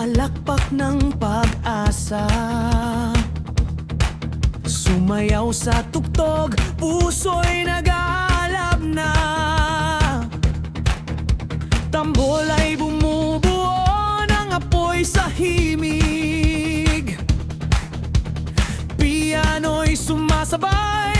Palakpak ng pag-asa. Sumayaw sa tugtog, puso'y nag-aalab na. Tambol ay bumubuo ng apoy sa himig. Piano'y sumasabay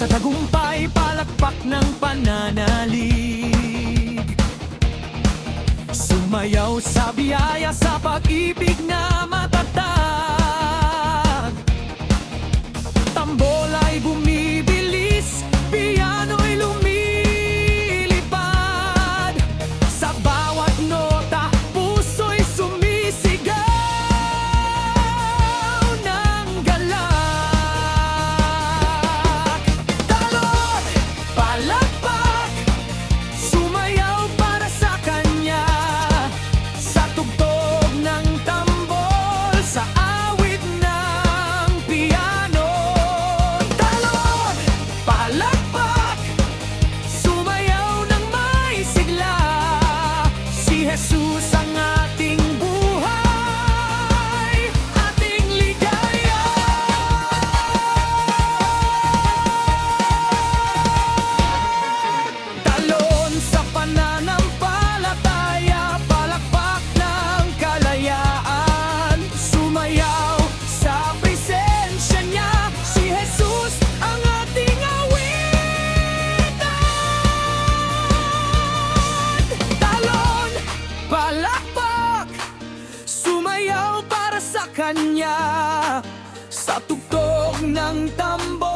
Sa tagumpay, palakpak ng pananay. Jesus. kanya Sa tugtog ng tambor